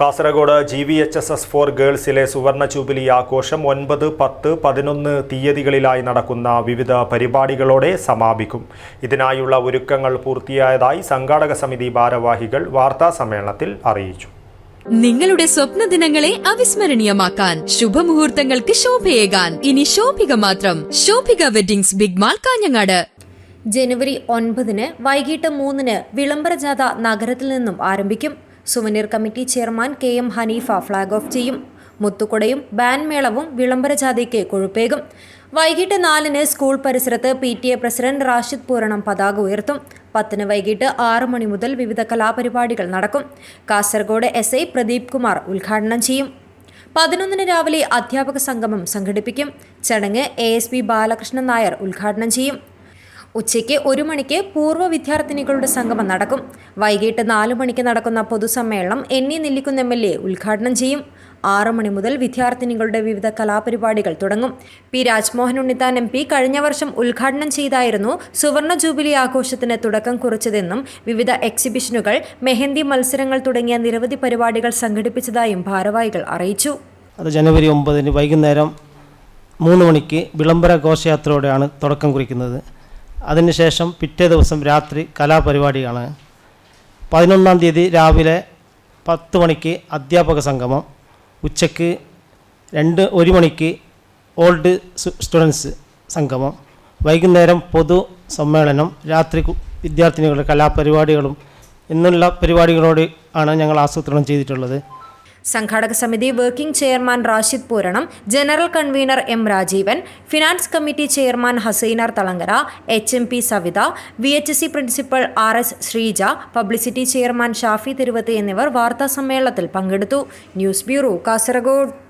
Kasaragod G V H S S for ഗേൾസിലെ സുവർണ jubilee ആഘോഷം ഒൻപത് പത്ത് പതിനൊന്ന് തീയതികളിലായി നടക്കുന്ന വിവിധ പരിപാടികളോടെ സമാപിക്കും. ഇതിനായുള്ള ഒരുക്കങ്ങൾ പൂർത്തിയായതായി സംഘാടക സമിതി ഭാരവാഹികൾ വാർത്താ സമ്മേളനത്തിൽ അറിയിച്ചു. നിങ്ങളുടെ സ്വപ്ന ദിനങ്ങളെ അവിസ്മരണീയമാക്കാൻ ശുഭമുഹൂർത്തങ്ങൾക്ക് ശോഭയേകാൻ. ഇനി ശോഭിക മാത്രം. Shobhika weddings big mall Kanhangad. ജനുവരി ഒൻപതിന് വൈകിട്ട് മൂന്നിന് വിളംബര ജാഥ നഗരത്തിൽ നിന്നും ആരംഭിക്കും. Souvenir committee chairman K M Haneefa flag off ചെയ്യും. മുത്തുക്കുടയും ബാൻമേളവും വിളംബരജാഥയ്ക്ക് വിളംബര ജാഥയ്ക്ക് കൊഴുപ്പേകും. വൈകിട്ട് നാലിന് സ്കൂൾ പരിസരത്ത് P T A president Rashid Pooranam പതാക ഉയർത്തും. പത്തിന് വൈകിട്ട് ആറ് മണി മുതൽ വിവിധ കലാപരിപാടികൾ നടക്കും. കാസർഗോഡ് എസ് ഐ പ്രദീപ് കുമാർ ഉദ്ഘാടനം ചെയ്യും. പതിനൊന്നിന് രാവിലെ അധ്യാപക സംഗമം സംഘടിപ്പിക്കും. ചടങ്ങ് A S P Balakrishnan Nair ഉദ്ഘാടനം ചെയ്യും. ഉച്ചയ്ക്ക് ഒരു മണിക്ക് പൂർവ വിദ്യാർത്ഥിനികളുടെ സംഗമം നടക്കും. വൈകിട്ട് നാലു മണിക്ക് നടക്കുന്ന പൊതുസമ്മേളനം N A Nellikkunnu M L A ഉദ്ഘാടനം ചെയ്യും. ആറു മണി മുതൽ വിദ്യാർത്ഥിനികളുടെ വിവിധ കലാപരിപാടികൾ തുടങ്ങും. P Rajmohan Unnithan M P കഴിഞ്ഞ വർഷം ഉദ്ഘാടനം ചെയ്തായിരുന്നു സുവർണ ജൂബിലി ആഘോഷത്തിന് തുടക്കം കുറിച്ചതെന്നും വിവിധ എക്സിബിഷനുകൾ മെഹന്തി മത്സരങ്ങൾ തുടങ്ങിയ നിരവധി പരിപാടികൾ സംഘടിപ്പിച്ചതായും ഭാരവാഹികൾ അറിയിച്ചു. അത് ജനുവരി ഒമ്പതിന് വൈകുന്നേരം മൂന്ന് മണിക്ക് വിളംബര ഘോഷയാത്രയോടെയാണ് തുടക്കം കുറിക്കുന്നത്. അതിനുശേഷം പിറ്റേ ദിവസം രാത്രി കലാപരിപാടിയാണ് പതിനൊന്നാം തീയതി രാവിലെ പത്ത് മണിക്ക് അധ്യാപക സംഗമം. ഉച്ചയ്ക്ക് രണ്ട് ഒരു മണിക്ക് ഓൾഡ് സ്റ്റുഡൻസ് സംഗമം. വൈകുന്നേരം പൊതു സമ്മേളനം രാത്രി വിദ്യാർത്ഥിനികളുടെ കലാപരിപാടികളും എന്നുള്ള പരിപാടികളോട് ആണ് ഞങ്ങൾ ആസൂത്രണം ചെയ്തിട്ടുള്ളത്. സംഘാടക സമിതി working chairman Rashid Pooranam general convener M Rajeevan finance committee chairman Hasainar Thalangara H M P Savitha V H C principal R S Sreeja publicity chairman Shafi Thiruvath എന്നിവർ വാർത്താ സമ്മേളനത്തിൽ പങ്കെടുത്തു. News bureau Kasaragod.